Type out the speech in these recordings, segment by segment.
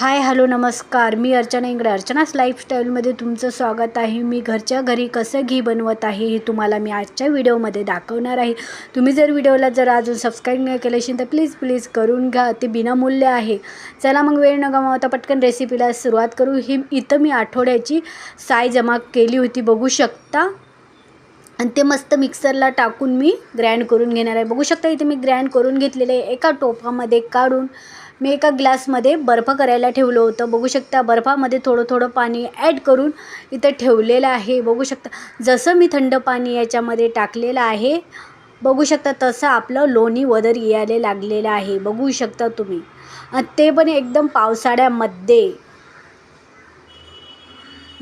Hi hello नमस्कार. मी अर्चना इंगडे अर्चनाच लाईफस्टाईलमध्ये तुमचं स्वागत आहे. मी घरच्या घरी कसं घी बनवत आहे हे तुम्हाला मी आजच्या व्हिडिओमध्ये दाखवणार आहे. तुम्ही जर व्हिडिओला जर अजून सबस्क्राईब नाही केलं असेल तर प्लीज प्लीज करून घ्या. ते बिनामूल्य आहे. चला मग वेळ न गमावता पटकन रेसिपीला सुरुवात करू. ही इथं मी आठवड्याची साय जमा केली होती. बघू शकता? आणि ते मस्त मिक्सरला टाकून मी ग्रँड करून घेणार आहे. बघू शकता इथे मी ग्रँड करून घेतलेले आहे. एका टोपामध्ये काढून मी एका ग्लासमध्ये बर्फ करायला ठेवलं होतं. बघू शकता बर्फामध्ये थोडं थोडं पाणी ॲड करून इथं ठेवलेलं आहे. बघू शकता जसं मी थंड पाणी याच्यामध्ये टाकलेलं आहे बघू शकता तसं आपलं लोणी वदर यायला लागलेलं आहे. बघू शकता तुम्ही. ते पण एकदम पावसाळ्यामध्ये.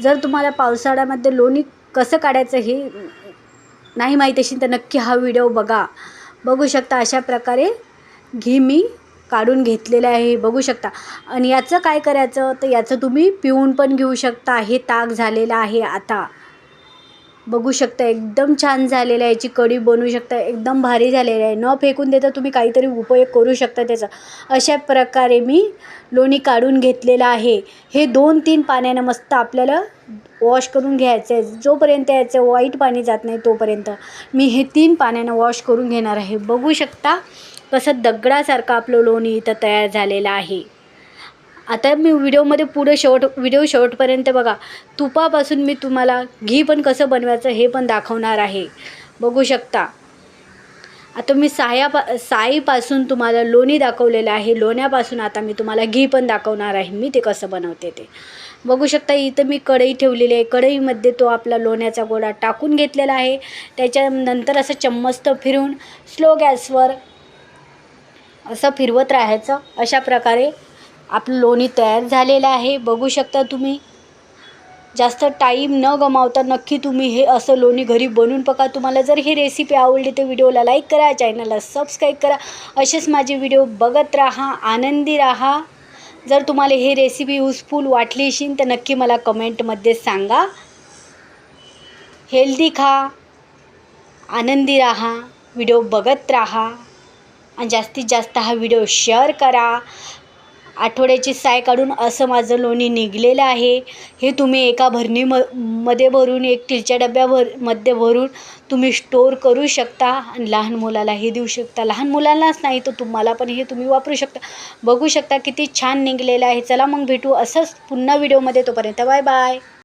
जर तुम्हाला पावसाळ्यामध्ये लोणी कसं काढायचं हे नाही माहीत असेल तर नक्की हा व्हिडिओ बघा. बघू शकता अशा प्रकारे घी मी काढून घेतलेलं आहे बघू शकता. आणि याचं काय करायचं तर याचं तुम्ही पिऊन पण घेऊ शकता. हे ताक झालेलं आहे आता. बघू शकता एकदम छान झालेलं आहे याची कढी बनवू शकता एकदम भारी झालेलं आहे. न फेकून देता तुम्ही काहीतरी उपयोग करू शकता त्याचा. अशा प्रकारे मी लोणी काढून घेतलेलं आहे. हे दोन तीन पाण्यानं मस्त आपल्याला वॉश करून घ्यायचं आहे. जोपर्यंत याचं वाईट पाणी जात नाही तोपर्यंत मी हे तीन पाण्यानं वॉश करून घेणार आहे. बघू शकता कसं दगडासारखं आपलं लोणी इथं तयार झालेलं आहे. आता मी व्हिडिओमध्ये पुढे शेवट व्हिडिओ शेवटपर्यंत बघा तुपापासून मी तुम्हाला घी पण कसं बनवायचं हे पण दाखवणार आहे. बघू शकता. आता मी सायापा साईपासून तुम्हाला लोणी दाखवलेलं आहे. लोण्यापासून आता मी तुम्हाला घी पण दाखवणार आहे. मी ते कसं बनवते ते. बघू शकता इथं मी कढई ठेवलेली आहे. कढईमध्ये तो आपला लोण्याचा गोळा टाकून घेतलेला आहे. त्याच्यानंतर असं चम्मच तर फिरून स्लो गॅसवर असं फिरवत राहायचं. अशा प्रकारे आपलं लोणी तयार झालेलं आहे बघू शकता तुम्ही. जास्त टाईम न गमावता नक्की तुम्ही हे असं लोणी घरी बनवून पका. तुम्हाला जर ही रेसिपी आवडली तर व्हिडिओला लाईक करा चॅनलला सबस्क्राईब करा. असेच माझे व्हिडिओ बघत राहा आनंदी राहा. जर तुम्हाला ही रेसिपी युजफुल वाटली असेल तर नक्की मला कमेंटमध्ये सांगा. हेल्दी खा आनंदी राहा व्हिडिओ बघत राहा. आणि जास्तीत जास्त हा व्हिडिओ शेअर करा. आठवड्याची साय काढून असं माझं लोणी निघलेलं आहे. हे तुम्ही एका भरणी म मध्ये भरून एक स्टीलच्या डब्याभरमध्ये भरून तुम्ही स्टोअर करू शकता. आणि लहान मुलाला हे देऊ शकता. लहान मुलांनाच नाही तर तुम्हाला पण हे तुम्ही वापरू शकता. बघू शकता किती छान निघलेलं आहे. चला मग भेटू असंच पुन्हा व्हिडिओमध्ये तोपर्यंत बाय बाय